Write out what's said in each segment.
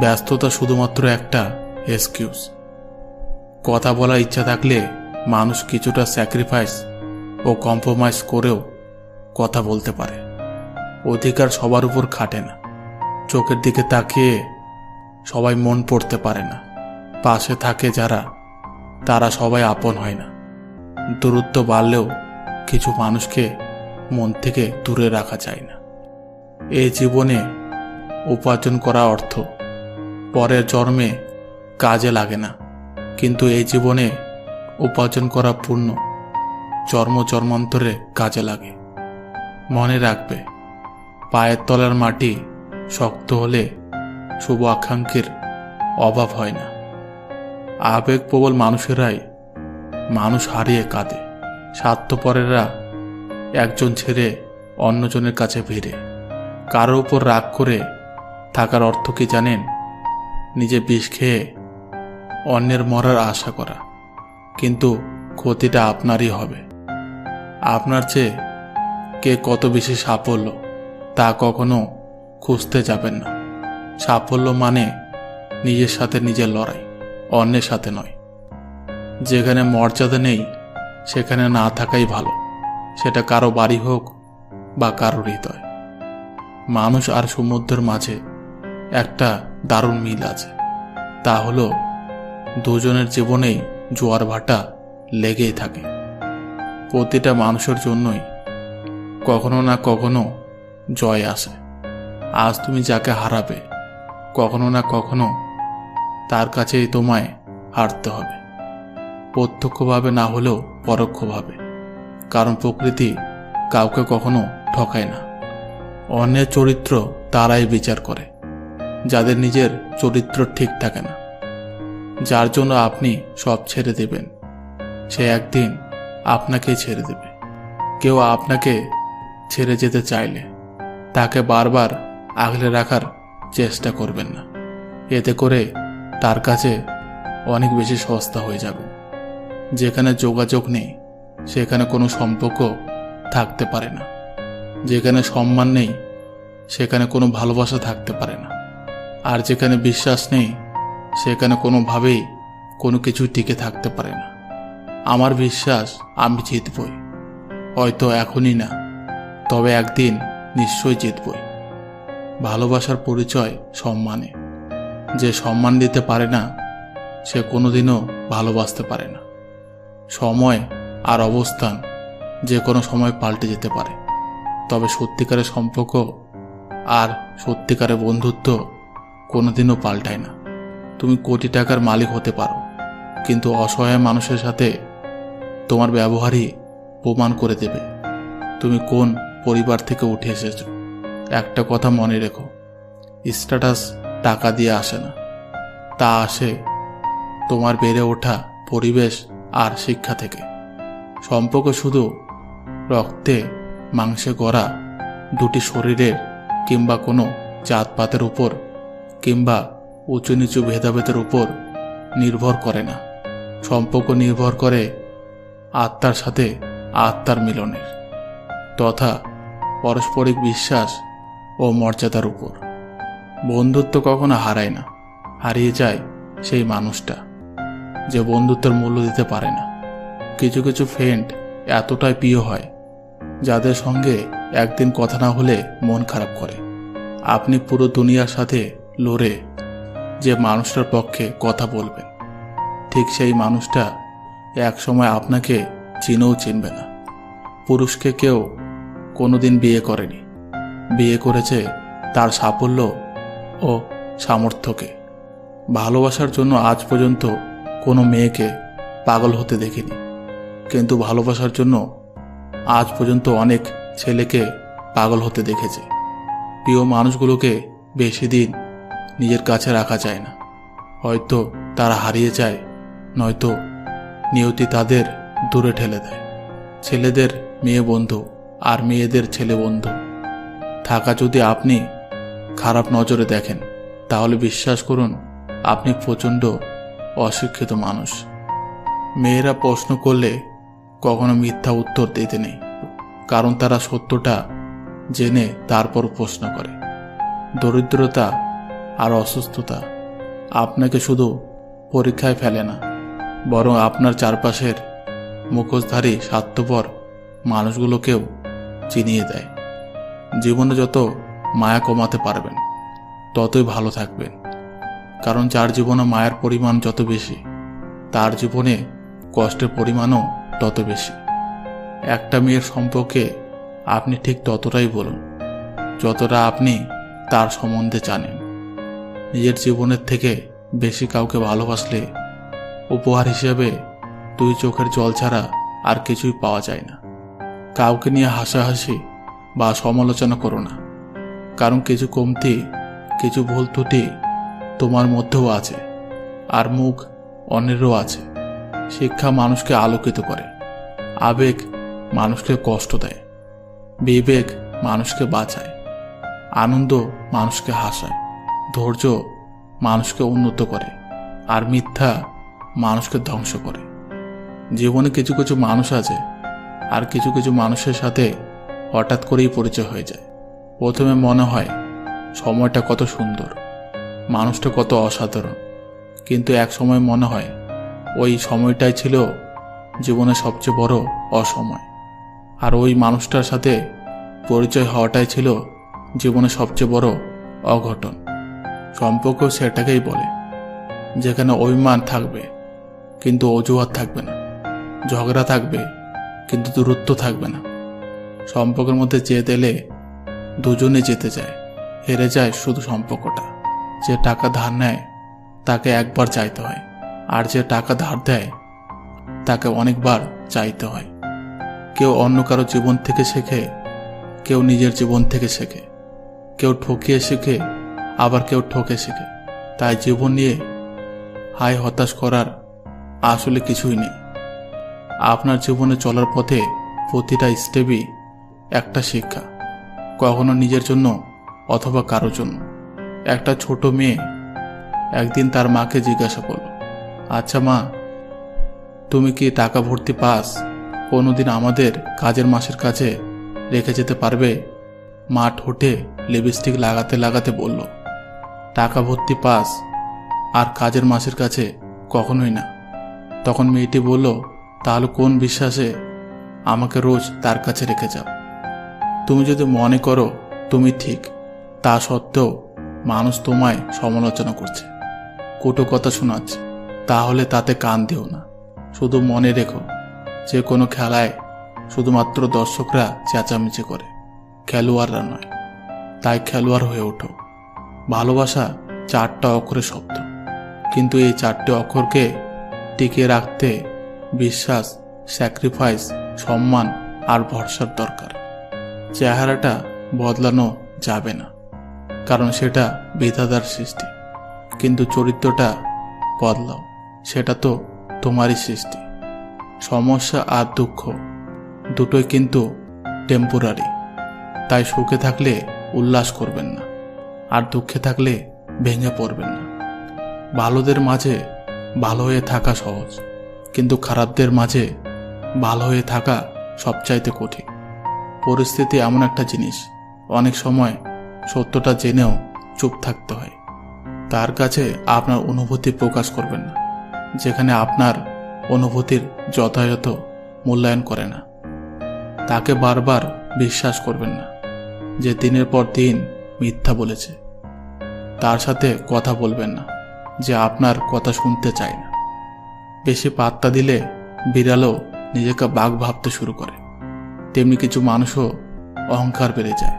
ব্যস্ততা শুধুমাত্র একটা এক্সকিউজ কথা বলার ইচ্ছা থাকলে মানুষ কিছুটা স্যাক্রিফাইস ও কম্প্রোমাইজ করেও কথা বলতে পারে। অধিকার সবার উপর খাটে না। চোখের দিকে তাকিয়ে সবাই মন পড়তে পারে না। পাশে থাকে যারা, তারা সবাই আপন হয় না। দূরত্ব বাড়লেও কিছু মানুষকে মন থেকে দূরে রাখা যায় না। এই জীবনে উপার্জন করা অর্থ পরের জন্মে কাজে লাগে না। কিন্তু এই জীবনে উপার্জন করা পূর্ণ। জন্ম জন্মান্তরে কাজে লাগে। মনে রাখবে, পায়ের তলার মাটি শক্ত হলে শুভ আকাঙ্ক্ষীর অভাব হয় না। আবেগপ্রবল মানুষেরাই মানুষ হারিয়ে কাঁদে। স্বার্থপরেরা একজন ছেড়ে অন্যজনের কাছে ভিড়ে। কারও উপর রাগ করে থাকার অর্থ কি জানেন? নিজে বিষ খেয়ে অন্যের মরার আশা করা। কিন্তু ক্ষতিটা আপনারই হবে। আপনার চেয়ে কে কত বেশি সাফল্য, তা কখনো খুঁজতে যাবেন না। সাফল্য মানে নিজের সাথে নিজের লড়াই, অন্যের সাথে নয়। যেখানে মর্যাদা নেই, সেখানে না থাকাই ভালো। সেটা কারও বাড়ি হোক বা কারও হৃদয়। মানুষ আর সমুদ্রের মাঝে একটা দারুণ মিল আছে। তা হলো, দুজনের জীবনেই জোয়ার ভাটা লেগেই থাকে। প্রতিটা মানুষের জন্যই কখনো না কখনো জয় আসে। আজ তুমি যাকে হারাবে, কখনো না কখনো তার কাছেই তোমায় হারতে হবে। প্রত্যক্ষভাবে না হলেও পরোক্ষভাবে, কারণ প্রকৃতি কাউকে কখনো ঠকায় না। অন্যের চরিত্র তারাই বিচার করে। যাদের নিজের চরিত্র ঠিক থাকে না। যার জন্য আপনি সব ছেড়ে দেবেন। সে একদিন আপনাকেই ছেড়ে দেবে। কেউ আপনাকে ছেড়ে যেতে চাইলে তাকে বারবার আগলে রাখার চেষ্টা করবেন না। এতে করে তার কাছে অনেক বেশি সস্তা হয়ে যাবে। যেখানে যোগাযোগ নেই, সেখানে কোনো সম্পর্ক থাকতে পারে না। যেখানে সম্মান নেই, সেখানে কোনো ভালোবাসা থাকতে পারে না। আর যেখানে বিশ্বাস নেই, সেখানে কোনোভাবেই কোনো কিছু টিকে থাকতে পারে না। আমার বিশ্বাস, আমি জিতবই। হয়তো এখনই না, তবে একদিন নিশ্চয়ই জিতবই। ভালোবাসার পরিচয় সম্মানে। যে সম্মান দিতে পারে না, সে কোনোদিনও ভালোবাসতে পারে না। সময় আর অবস্থান যে কোনো সময় পাল্টে যেতে পারে। তবে সত্যিকারের সম্পর্ক আর সত্যিকারের বন্ধুত্ব কোনোদিনও পাল্টায় না। তুমি কোটি টাকার মালিক হতে পারো, কিন্তু অসহায় মানুষের সাথে তোমার ব্যবহারই প্রমাণ করে দেবে। তুমি কোন পরিবার থেকে উঠে এসেছ? একটা কথা মনে রেখো, স্ট্যাটাস টাকা দিয়ে আসে না। তা আসে তোমার বেড়ে ওঠা পরিবেশ আর শিক্ষা থেকে। সম্পর্ক শুধু রক্তে মাংসে গড়া দুটি শরীরের কিংবা কোনো জাতপাতের উপর কিংবা উঁচু নিচু ভেদাভেদের উপর নির্ভর করে না। সম্পর্ক নির্ভর করে আত্মার সাথে আত্মার মিলনের তথা পারস্পরিক বিশ্বাস ও মর্যাদার উপর। বন্ধুত্ব কখনো হারায় না, হারিয়ে যায় সেই মানুষটা যে বন্ধুত্বের মূল্য দিতে পারে না। কিছু কিছু ফ্রেন্ড এতটাই প্রিয় হয়, যাদের সঙ্গে একদিন কথা না হলে মন খারাপ করে। আপনি পুরো দুনিয়ার সাথে লড়ে যে মানুষটার পক্ষে কথা বলবেন। ঠিক সেই মানুষটা এক সময় আপনাকে চিনেও চিনবে না। পুরুষকে কেউ কোনোদিন বিয়ে করেনি। বিয়ে করেছে তার সাফল্য ও সামর্থ্যকে। ভালোবাসার জন্য আজ পর্যন্ত কোনো মেয়েকে পাগল হতে দেখিনি। কিন্তু ভালোবাসার জন্য আজ পর্যন্ত অনেক ছেলেকে পাগল হতে দেখেছে। প্রিয় মানুষগুলোকে বেশি দিন নিজের কাছে রাখা যায় না। হয়তো তারা হারিয়ে যায়, নয়তো নিয়তি তাদের দূরে ঠেলে দেয়। ছেলেদের মেয়ে বন্ধু আর মেয়েদের ছেলে বন্ধু। থাকা যদি আপনি খারাপ নজরে দেখেন, তাহলে বিশ্বাস করুন, আপনি প্রচণ্ড অশিক্ষিত মানুষ। মেয়েরা প্রশ্ন করলে কখনো মিথ্যা উত্তর দিতে নেই, কারণ তারা সত্যটা জেনে তারপর প্রশ্ন করে। দরিদ্রতা আর অসুস্থতা আপনাকে শুধু পরীক্ষায় ফেলে না, বরং আপনার চারপাশের মুখোশধারী স্বার্থপর মানুষগুলোকেও চিনিয়ে দেয়। জীবনে যত মায়া কমাতে পারবেন, ততই ভালো থাকবেন। কারণ যার জীবনে মায়ের পরিমাণ যত বেশি, তার জীবনে কষ্টের পরিমাণও তত বেশি। একটা মেয়ের সম্পর্কে আপনি ঠিক ততটাই বলুন, যতটা আপনি তার সম্বন্ধে জানেন। নিজের জীবনের থেকে বেশি কাউকে ভালোবাসলে উপহার হিসেবে দুই চোখের জল ছাড়া আর কিছুই পাওয়া যায় না। কাউকে নিয়ে হাসাহাসি বা সমালোচনা করো না। কারণ কিছু কমতি, কিছু ভুল ত্রুটি তোমার মধ্যেও আছে আর মুখ অন্যেরও আছে। শিক্ষা মানুষকে আলোকিত করে। আবেগ মানুষকে কষ্ট দেয়। বিবেক মানুষকে বাঁচায়। আনন্দ মানুষকে হাসায়। ধৈর্য মানুষকে উন্নত করে, আর মিথ্যা মানুষকে ধ্বংস করে। জীবনে কিছু কিছু মানুষ আছে, আর কিছু কিছু মানুষের সাথে হঠাৎ করেই পরিচয় হয়ে যায়। প্রথমে মনে হয়, সময়টা কত সুন্দর, মানুষটা কত অসাধারণ। কিন্তু এক সময় মনে হয়, ওই সময়টাই ছিল জীবনের সবচেয়ে বড় অসময়। আর ওই মানুষটার সাথে পরিচয় হওয়াটাই ছিল জীবনের সবচেয়ে বড় অঘটন। সম্পর্ক সেটাকেই বলে, যেখানে অভিমান থাকবে, কিন্তু অজুহাত থাকবে না। ঝগড়া থাকবে, কিন্তু দূরত্ব থাকবে না। সম্পর্কের মধ্যে জেদ এলে দুজনে যেতে যায়, হেরে যায় শুধু সম্পর্কটা। যে টাকা ধার নেয়, তাকে একবার চাইতে হয়, আর যে টাকা ধার দেয়, তাকে অনেকবার চাইতে হয়। কেউ অন্য কারও জীবন থেকে শেখে, কেউ নিজের জীবন থেকে শেখে, কেউ ঠকিয়ে শেখে আবার কেউ ঠকে শেখে। তাই জীবন নিয়ে হাই হতাশ করার আসলে কিছুই নেই। আপনার জীবনে চলার পথে প্রতিটা স্টেপই একটা শিক্ষা, কখনো নিজের জন্য অথবা কারোর জন্য। একটা ছোট মেয়ে একদিন তার মাকে জিজ্ঞাসা করল আচ্ছা মা, তুমি কি টাকা ভর্তি পাস? কোনোদিন আমাদের কাজের মাসের কাছে রেখে যেতে পারবে? মা ঠোঁটে লিপস্টিক লাগাতে লাগাতে বলল টাকা ভর্তি পাস আর কাজের মাসের কাছে কখনোই না। তখন মেয়েটি বলল, তাহলে কোন বিশ্বাসে আমাকে রোজ তার কাছে রেখে যাও? তুমি যদি মনে করো তুমি ঠিক, তা সত্ত্বেও মানুষ তোমায় সমালোচনা করছে। কটু কথা শোনাচ্ছে, তাহলে তাতে কান দিও না। শুধু মনে রেখো, যে কোনো খেলায় শুধুমাত্র দর্শকরা চেঁচামেচি করে, খেলোয়াড়রা নয়। তাই খেলোয়াড় হয়ে ওঠো। ভালোবাসা চারটা অক্ষরের শব্দ। কিন্তু এই চারটে অক্ষরকে টিকিয়ে রাখতে বিশ্বাস স্যাক্রিফাইস সম্মান আর ভরসার দরকার। চেহারাটা বদলানো যাবে না, কারণ সেটা বিধাতার সৃষ্টি। কিন্তু চরিত্রটা বদলাও, সেটা তো তোমারই সৃষ্টি। সমস্যা আর দুঃখ দুটোই কিন্তু টেম্পোরারি তাই সুখে থাকলে উল্লাস করবেন না। আর দুঃখে থাকলে ভেঙে পড়বেন না। ভালোদের মাঝে ভালো হয়ে থাকা সহজ, কিন্তু খারাপদের মাঝে ভালো হয়ে থাকা সবচাইতে কঠিন। পরিস্থিতি এমন একটা জিনিস, অনেক সময় সত্যটা জেনেও চুপ থাকতে হয়। তার কাছে আপনার অনুভূতি প্রকাশ করবেন না, যেখানে আপনার অনুভূতির যথাযথ মূল্যায়ন করে না। তাকে বারবার বিশ্বাস করবেন না, যে দিনের পর দিন মিথ্যা বলেছে। তার সাথে কথা বলবেন না, যে আপনার কথা শুনতে চায় না। বেশি পাত্তা দিলে বিড়ালও নিজেকে বাঘ ভাবতে শুরু করে। তেমনি কিছু মানুষও অহংকার বেড়ে যায়।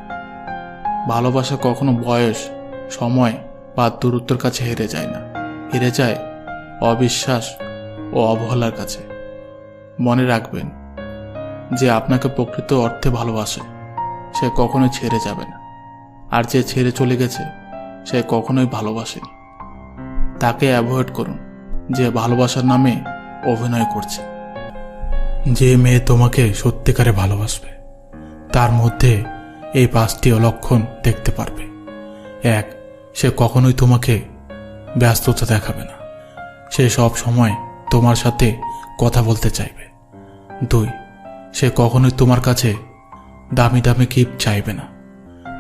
ভালোবাসা কখনো বয়স, সময় বা দূরত্বের কাছে হেরে যায় না। হেরে যায় অবিশ্বাস ও অবহেলার কাছে। মনে রাখবেন, যে আপনাকে প্রকৃত অর্থে ভালোবাসে, সে কখনো ছেড়ে যাবে না। আর যে ছেড়ে চলে গেছে সে কখনোই ভালোবাসেনি তাকে অ্যাভয়েড করুন, যে ভালোবাসার নামে অভিনয় করছে। যে মেয়ে তোমাকে সত্যিকারে ভালোবাসবে, তার মধ্যে এই পাঁচটি অলক্ষণ দেখতে পারবে। এক, সে কখনোই তোমাকে ব্যস্ততা দেখাবে না। সে সব সময় তোমার সাথে কথা বলতে চাইবে। দুই, সে কখনোই তোমার কাছে দামি দামি গিফট চাইবে না,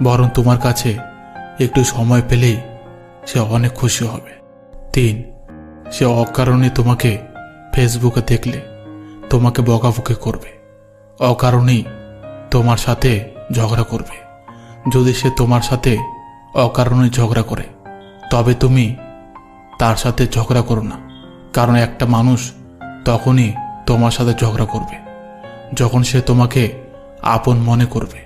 বরং তোমার কাছে একটু সময় পেলেই সে অনেক খুশি হবে। তিন, সে অকারণে তোমাকে ফেসবুকে দেখলে তোমাকে বকাবকি করবে। অকারণেই তোমার সাথে ঝগড়া করবে। যদি সে তোমার সাথে অকারণে ঝগড়া করে, তবে তুমি তার সাথে ঝগড়া করো না, কারণ একটা মানুষ তখনই তোমার সাথে ঝগড়া করবে, যখন সে তোমাকে আপন মনে করবে।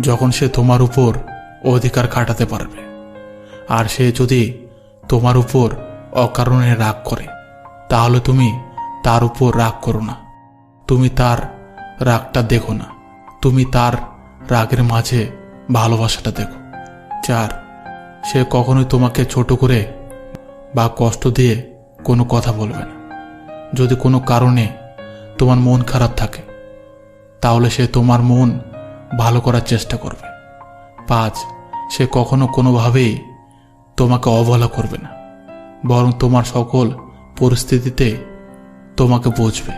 যখন সে তোমার উপর অধিকার খাটাতে পারবে। আর সে যদি তোমার উপর অকারণে রাগ করে, তাহলে তুমি তার উপর রাগ করো না। তুমি তার রাগটা দেখো না। তুমি তার রাগের মাঝে ভালোবাসাটা দেখো। চার, সে কখনোই তোমাকে ছোট করে বা কষ্ট দিয়ে কোনো কথা বলবে না। যদি কোনো কারণে তোমার মন খারাপ থাকে, তাহলে সে তোমার মন ভালো করার চেষ্টা করবে। পাঁচ, সে কখনো কোনোভাবেই তোমাকে অবহেলা করবে না, বরং তোমার সকল পরিস্থিতিতে তোমাকে বুঝবে,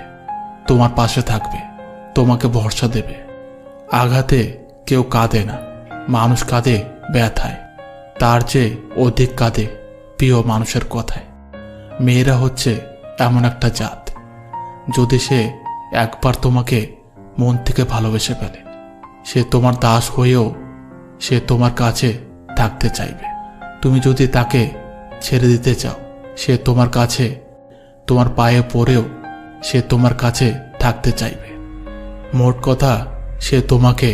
তোমার পাশে থাকবে, তোমাকে ভরসা দেবে। আঘাতে কেউ কাঁদে না, মানুষ কাঁদে ব্যথায়, তার চেয়ে অধিক কাঁদে প্রিয় মানুষের কথায়। মেয়েরা হচ্ছে এমন একটা জাত, যদি সে একবার তোমাকে মন থেকে ভালোবেসে ফেলে, সে তোমার দাস হয়েও সে তোমার কাছে থাকতে চাইবে। তুমি যদি তাকে ছেড়ে দিতে চাও, সে তোমার কাছে, তোমার পায়ে পড়েও সে তোমার কাছে থাকতে চাইবে। মোট কথা, সে তোমাকে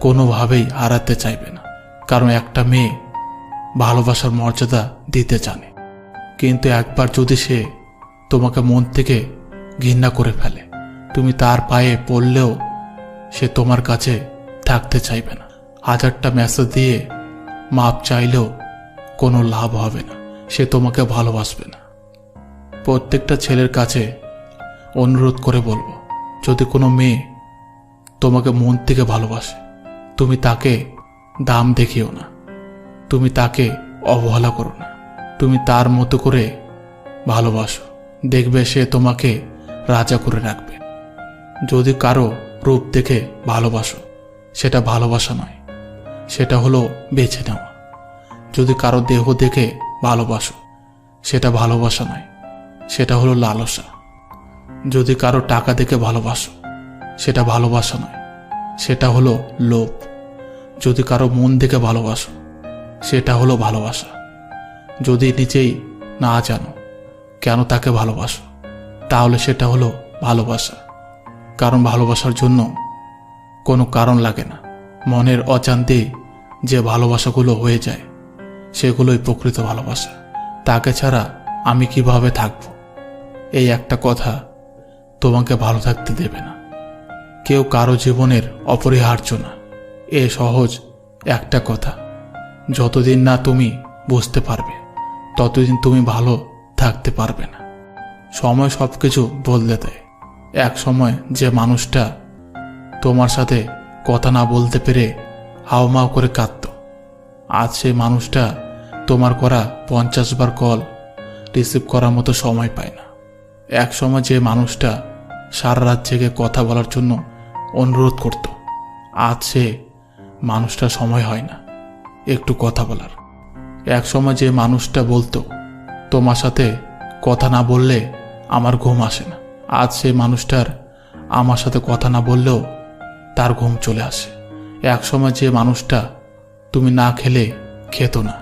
কোনোভাবেই হারাতে চাইবে না, কারণ একটা মেয়ে ভালোবাসার মর্যাদা দিতে জানে। কিন্তু একবার যদি সে তোমাকে মন থেকে ঘৃণা করে ফেলে, তুমি তার পায়ে পড়লেও সে তোমার কাছে থাকতে চাইবে না। হাজারটা মেসেজ দিয়ে মাপ চাইলেও কোনো লাভ হবে না। সে তোমাকে ভালোবাসবে না। প্রত্যেকটা ছেলের কাছে অনুরোধ করে বলব, যদি কোনো মেয়ে তোমাকে মন থেকে ভালোবাসে, তুমি তাকে দাম দেখিও না। তুমি তাকে অবহেলা করো না। তুমি তার মতো করে ভালোবাসো। দেখবে সে তোমাকে রাজা করে রাখবে। যদি কারও রূপ দেখে ভালোবাসো, সেটা ভালোবাসা নয়। সেটা হলো বেছে নেওয়া। যদি কারও দেহ দেখে ভালোবাসো, সেটা ভালোবাসা নয়, সেটা হলো লালসা। যদি কারও টাকা দেখে ভালোবাসো, সেটা ভালোবাসা নয়, সেটা হলো লোভ। যদি কারও মন দেখে ভালোবাসো, সেটা হলো ভালোবাসা। যদি নিজেই না জানো কেন তাকে ভালোবাসো, তাহলে সেটা হলো ভালোবাসা। কারণ ভালোবাসার জন্য কোনো কারণ লাগে না। মনের অজান্তেই যে ভালোবাসাগুলো হয়ে যায়, সেগুলোই প্রকৃত ভালোবাসা। তাকে ছাড়া আমি কীভাবে থাকব? এই একটা কথা তোমাকে ভালো থাকতে দেবে না। কেউ কারও জীবনের অপরিহার্য না। এ সহজ একটা কথা। যতদিন না তুমি বুঝতে পারবে, ততদিন তুমি ভালো থাকতে পারবে না। সময় সব কিছু বদলে দেয়। এক সময় যে মানুষটা তোমার সাথে কথা না বলতে পেরে হাওমাও করে কাঁদত। আজ সেই মানুষটা তোমার করা পঞ্চাশ বার কল রিসিভ করার মতো সময় পায় না। এক সময় যে মানুষটা সারা রাত জেগে কথা বলার জন্য অনুরোধ করত, আজ সে মানুষটা সময় হয় না, একটু কথা বলার। এক সময় যে মানুষটা বলতো, তোমার সাথে কথা না বললে আমার ঘুম আসে না। আজ সে মানুষটার আমার সাথে কথা না বললেও তার ঘুম চলে আসে। এক সময় যে মানুষটা তুমি না খেলে খেত না।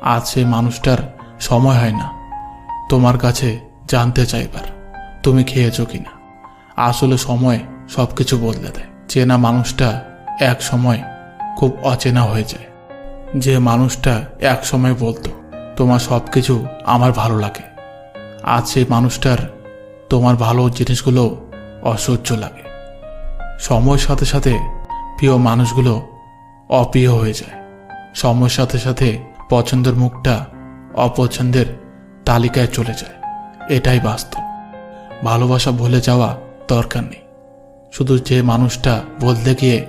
আজ সেই মানুষটার সময় হয় না। তোমার কাছে জানতে চাইবার। তুমি খেয়েছো কিনা? আসলে সময় সব কিছু বদলে দেয়। চেনা মানুষটা এক সময় খুব অচেনা হয়ে যায়। যে মানুষটা এক সময় বলতো, তোমার সব কিছু আমার ভালো লাগে। আজ সেই মানুষটার তোমার ভালো জিনিসগুলো অসহ্য লাগে। সময়ের সাথে সাথে প্রিয় মানুষগুলো অপ্রিয় হয়ে যায়। সময়ের সাথে সাথে পছন্দের মুখটা অপছন্দের তালিকায় চলে যায়। এটাই বাস্তব। ভালোবাসা ভুলে যাওয়া দরকার নেই। শুধু যে মানুষটা বলতে গিয়ে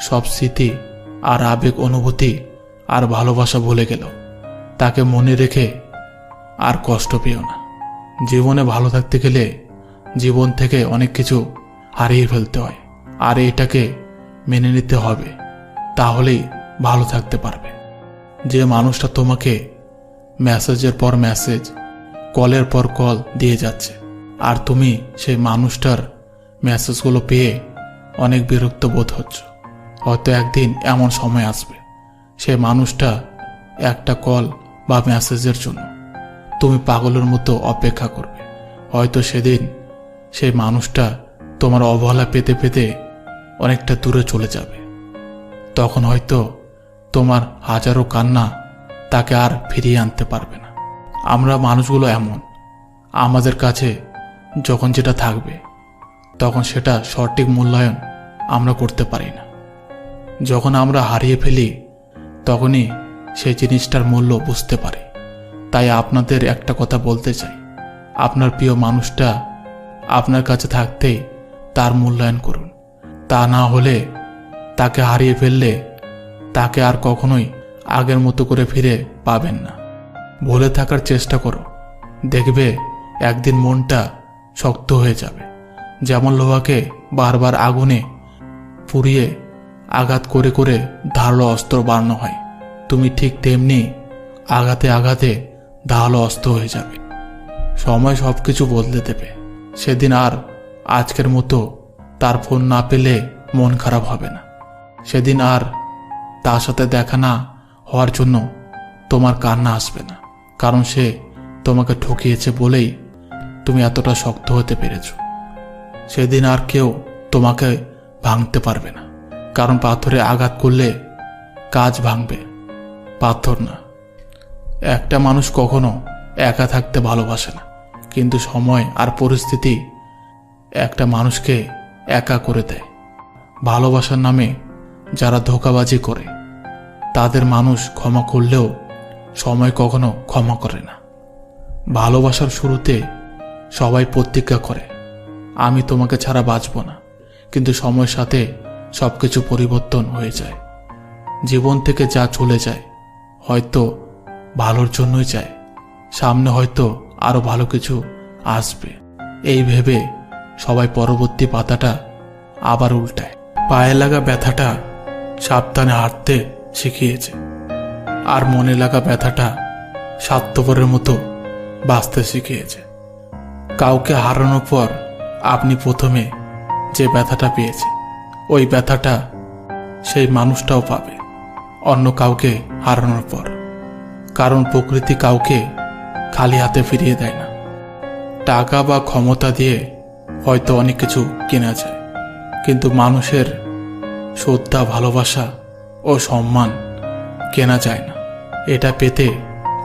সব স্মৃতি আর আবেগ অনুভূতি আর ভালোবাসা ভুলে গেল, তাকে মনে রেখে আর কষ্ট পেও না। জীবনে ভালো থাকতে গেলে জীবন থেকে অনেক কিছু হারিয়ে ফেলতে হয়। আর এটাকে মেনে নিতে হবে, তাহলেই ভালো থাকতে পারবে। যে মানুষটা তোমাকে মেসেজের পর মেসেজ, কলের পর কল দিয়ে যাচ্ছে, আর তুমি সেই মানুষটার মেসেজগুলো পেয়ে অনেক বিরক্ত বোধ হচ্ছ। হয়তো একদিন এমন সময় আসবে, সে মানুষটা একটা কল বা মেসেজের জন্য। তুমি পাগলের মতো অপেক্ষা করবে। হয়তো সেদিন সেই মানুষটা তোমার অবহেলা পেতে পেতে অনেকটা দূরে চলে যাবে। তখন হয়তো তোমার হাজারো কান্না তাকে আর ফিরিয়ে আনতে পারবে না। আমরা মানুষগুলো এমন। আমাদের কাছে যখন যেটা থাকবে, তখন সেটা সঠিক মূল্যায়ন আমরা করতে পারি না। যখন আমরা হারিয়ে ফেলি, তখনই সেই জিনিসটার মূল্য বুঝতে পারি। তাই আপনাদের একটা কথা বলতে চাই। আপনার প্রিয় মানুষটা আপনার কাছে থাকতেই তার মূল্যায়ন করুন। তা না হলে তাকে হারিয়ে ফেললে তাকে আর কখনোই আগের মতো করে ফিরে পাবেন না। ভুলে থাকার চেষ্টা করো। দেখবে একদিন মনটা শক্ত হয়ে যাবে। যেমন লোহাকে বারবার আগুনে পুড়িয়ে আঘাত করে করে ধারালো অস্ত্র বানানো হয়, তুমি ঠিক তেমনি আঘাতে আঘাতে ধারালো অস্ত্র হয়ে যাবে। সময় সব কিছু বদলে দেবে। সেদিন আর আজকের মতো তার ফোন না পেলে মন খারাপ হবে না। সেদিন আর তার সাথে দেখা না হওয়ার জন্য তোমার কান্না আসবে না, কারণ সে তোমাকে ঠকিয়েছে বলেই তুমি এতটা শক্ত হতে পেরেছ। সেদিন আর কেউ তোমাকে ভাঙতে পারবে না, কারণ পাথরে আঘাত করলে কাজ ভাঙবে, পাথর না। একটা মানুষ কখনো একা থাকতে ভালোবাসে না, কিন্তু সময় আর পরিস্থিতি একটা মানুষকে একা করে দেয়। ভালোবাসার নামে যারা ধোকাবাজি করে, তাদের মানুষ ক্ষমা করলেও সময় কখনো ক্ষমা করে না। ভালোবাসার শুরুতে সবাই প্রতিজ্ঞা করে, আমি তোমাকে ছাড়া বাঁচব না, কিন্তু সময়ের সাথে সব কিছু পরিবর্তন হয়ে যায়। জীবন থেকে যা চলে যায়, হয়তো ভালোর জন্যই যায়, সামনে হয়তো আরও ভালো কিছু আসবে। এই ভেবে সবাই পরবর্তী পাতাটা আবার উল্টায়। পায়ে লাগা ব্যথাটা সাবধানে হাঁটতে শিখিয়েছে। আর মনে লাগা ব্যথাটা স্বার্থপরের মতো বাঁচতে শিখিয়েছে। কাউকে হারানোর পর আপনি প্রথমে যে ব্যথাটা পেয়েছে, ওই ব্যথাটা সেই মানুষটাও পাবে, অন্য কাউকে হারানোর পর। কারণ প্রকৃতি কাউকে খালি হাতে ফিরিয়ে দেয় না। টাকা বা ক্ষমতা দিয়ে হয়তো অনেক কিছু কেনা যায়। কিন্তু মানুষের শ্রদ্ধা, ভালোবাসা ও সম্মান কেনা যায় না। এটা পেতে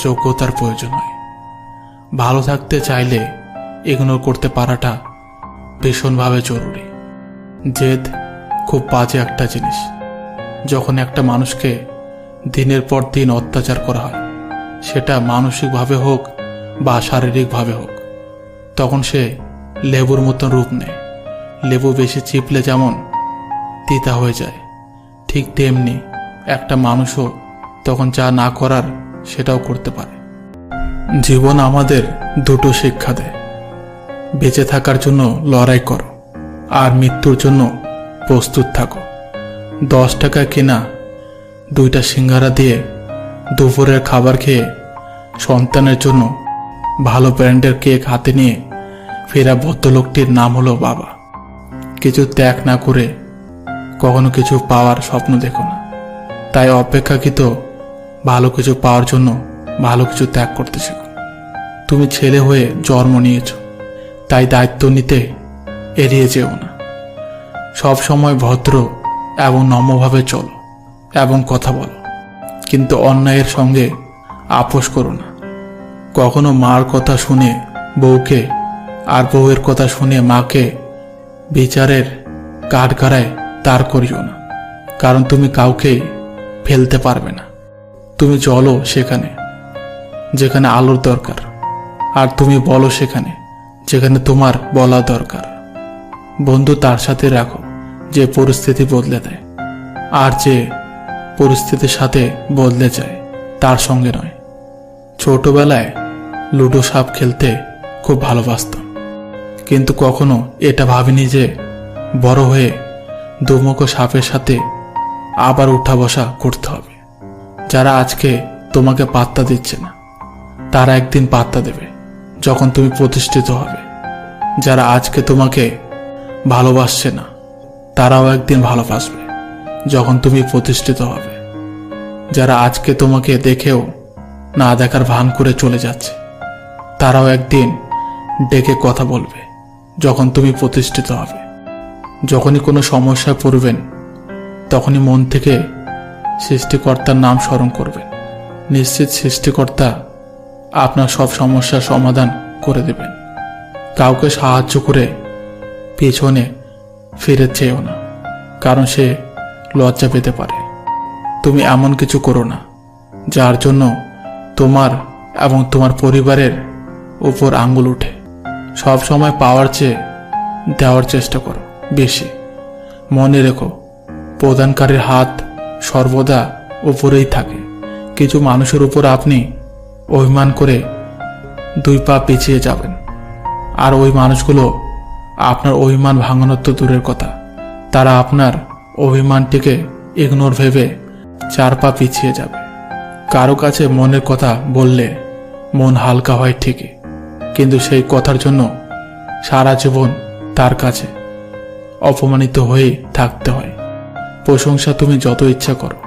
যোগ্যতার প্রয়োজন হয়। ভালো থাকতে চাইলে ইগনোর করতে পারাটা ভীষণভাবে জরুরি। জেদ খুব বাজে একটা জিনিস। যখন একটা মানুষকে দিনের পর দিন অত্যাচার করা হয়, সেটা মানসিকভাবে হোক বা শারীরিকভাবে হোক, তখন সে লেবুর মতন রূপ নেয়। লেবু বেশি চিপলে যেমন তিতা হয়ে যায়, ঠিক তেমনি একটা মানুষও তখন যা না করার সেটাও করতে পারে। জীবন আমাদের দুটো শিক্ষা দেয়। বেঁচে থাকার জন্য লড়াই করো, আর মৃত্যুর জন্য প্রস্তুত থাকো। দশ টাকা কেনা দুইটা সিঙ্গারা দিয়ে দুপুরের খাবার খেয়ে সন্তানের জন্য ভালো ব্র্যান্ডের কেক হাতে নিয়ে ফেরা ভদ্রলোকটির নাম হলো বাবা। কিছু ত্যাগ না করে কখনো কিছু পাওয়ার স্বপ্ন দেখো না। তাই অপেক্ষাকৃত ভালো কিছু পাওয়ার জন্য ভালো কিছু ত্যাগ করতে শেখো। তুমি ছেলে হয়ে জন্ম নিয়েছ, তাই দায়িত্ব নিতে এড়িয়ে যেও না। সব সময় ভদ্র এবং নম্রভাবে চলো এবং কথা বলো, কিন্তু অন্যায়ের সঙ্গে আপোষ করো না। কখনো মার কথা শুনে বউকে আর বউয়ের কথা শুনে মাকে বিচারের কাঠগাড়ায় দাঁড় করিও না, কারণ তুমি কাউকে ফেলতে পারবে না। তুমি চলো সেখানে, যেখানে আলোর দরকার, আর তুমি বলো সেখানে, যেখানে তোমার বলা দরকার। বন্ধু, তার সাথে রাখো যে পরিস্থিতি বদলে দেয়, আর যে পরিস্থিতির সাথে বদলে যায়, তার সঙ্গে নয়। ছোটবেলায় লুডো সাপ খেলতে খুব ভালোবাসতাম কিন্তু কখনো এটা ভাবিনি যে বড় হয়ে দুমুখো সাপের সাথে আবার উঠা বসা করতে হবে। যারা আজকে তোমাকে পাত্তা দিচ্ছে না, তারা একদিন পাত্তা দেবে যখন তুমি প্রতিষ্ঠিত হবে। যারা আজকে তোমাকে ভালোবাসছে না, তারাও একদিন ভালোবাসবে যখন তুমি প্রতিষ্ঠিত হবে। যারা আজকে তোমাকে দেখেও না দেখার ভান করে চলে যাচ্ছে, তারাও একদিন ডেকে কথা বলবে। যখন তুমি প্রতিষ্ঠিত হবে। যখনই কোনো সমস্যায় পড়বেন, তখনই মন থেকে সৃষ্টিকর্তার নাম স্মরণ করবেন। নিশ্চিত সৃষ্টিকর্তা আপনার সব সমস্যার সমাধান করে দেবেন। কাউকে সাহায্য করে পেছনে ফিরে চেয়েও না, কারণ সে লজ্জা পেতে পারে। তুমি এমন কিছু করো না, যার জন্য তোমার এবং তোমার পরিবারের উপর আঙ্গুল উঠে সব সময় পাওয়ার চেয়ে দেওয়ার চেষ্টা করো, বেশি। মনে রেখো, প্রদানকারীর হাত সর্বদা উপরেই থাকে। কিছু মানুষের উপর আপনি অভিমান করে দুই পা পিছিয়ে যাবেন। আর ওই মানুষগুলো আপনার অভিমান ভাঙানোর তো দূরের কথা। তারা আপনার অভিমানটিকে ইগনোর ভেবে চার পা পিছিয়ে যাবে। কারও কাছে মনের কথা বললে মন হালকা হয় ঠিকই। কিন্তু সেই কথার জন্য সারা জীবন তার কাছে অপমানিত হয়ে থাকতে হয়। প্রশংসা তুমি যত ইচ্ছা করো,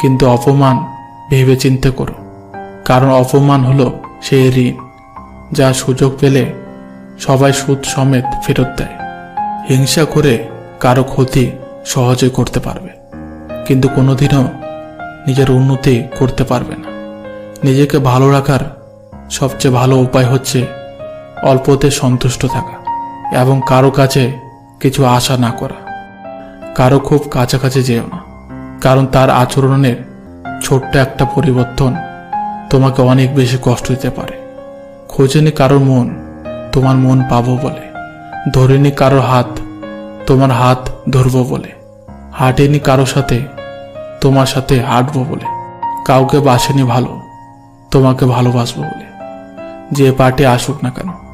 কিন্তু অপমান ভেবে চিন্তে করো। কারণ অপমান হলো সেই ঋণ যা সুযোগ পেলে সবাই সুদ সমেত ফেরত দেয়। হিংসা করে কারও ক্ষতি সহজে করতে পারবে, কিন্তু কোনোদিনও নিজের উন্নতি করতে পারবে না। নিজেকে ভালো রাখার সবচেয়ে ভালো উপায় হচ্ছে অল্পতে সন্তুষ্ট থাকা এবং কারও কাছে কিছু আশা না করা। কারও খুব কাছাকাছি যেও না, কারণ তার আচরণের ছোট্ট একটা পরিবর্তন তোমাকে অনেক বেশি কষ্ট দিতে পারে। খোঁজেনি কারোর মন, তোমার মন পাবো বলে। ধরেনি কারোর হাত, তোমার হাত ধরবো বলে। হাঁটেনি কারও সাথে, তোমার সাথে হাঁটবো বলে। কাউকে বাসেনি ভালো, তোমাকে ভালোবাসবো বলে। যে পার্টি আসুক না কেন